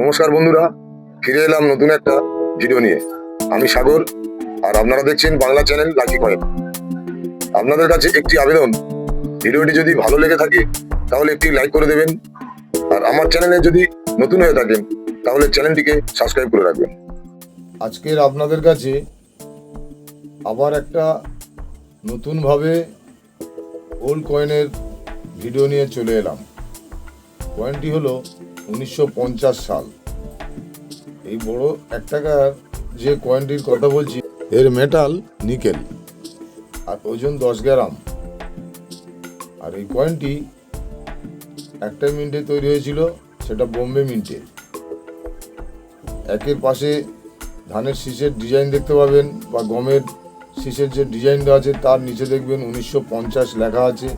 নমস্কার বন্ধুরা, ফিরে এলাম নতুন একটা ভিডিও নিয়ে। আমি সাগর, আর আপনারা দেখছেন বাংলা চ্যানেল লাকি কয়েন আপনাদের কাছে একটি আবেদন, ভিডিওটি যদি ভালো লেগে থাকে, তাহলে একটি লাইক করে দেবেন। আর আমার চ্যানেলে যদি নতুন হয়ে থাকেন, তাহলে চ্যানেলটিকে সাবস্ক্রাইব করে রাখবেন। আজকের আপনাদের কাছে আবার একটা নতুনভাবে ওল্ড কয়েনের ভিডিও নিয়ে চলে এলাম। কয়েনটি হলো উনিশশো পঞ্চাশ সাল। এই বড় এক টাকার যে কয়েনটির কথা বলছি, এর মেটাল নিকেল আর ওজন দশ গ্রাম। আর এই কয়েনটি একটা মিনিটে তৈরি হয়েছিল, সেটা বোম্বে মিন্টে। একের পাশে ধানের শীষের ডিজাইন দেখতে পাবেন, বা গমের শীষের যে ডিজাইনটা আছে, তার নিচে দেখবেন উনিশশো পঞ্চাশ লেখা আছে,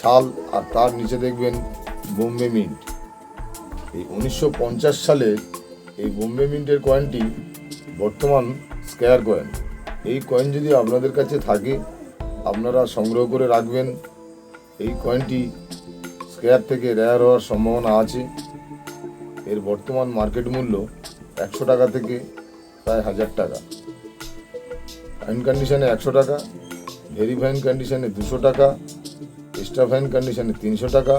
সাল, আর তার নিচে দেখবেন বোম্বে মিন্ট। এই উনিশশো পঞ্চাশ সালে এই বোম্বে মিন্টের কয়েনটি বর্তমান স্কোয়ার কয়েন এই কয়েন যদি আপনাদের কাছে থাকে, আপনারা সংগ্রহ করে রাখবেন। এই কয়েনটি স্কোয়ার থেকে রেয়ার হওয়ার সম্ভাবনা আছে। এর বর্তমান মার্কেট মূল্য একশো টাকা থেকে প্রায় হাজার টাকা। ফাইন কন্ডিশনে একশো টাকা ভেরি ফাইন কন্ডিশনে দুশো টাকা এক্সট্রা ফাইন কন্ডিশনে তিনশো টাকা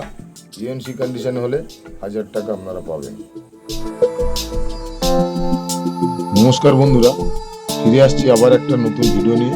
ইউএনসি কন্ডিশন হলে হাজার টাকা আপনারা পাবেন। নমস্কার বন্ধুরা, ফিরে আসছি আবার একটা নতুন ভিডিও নিয়ে।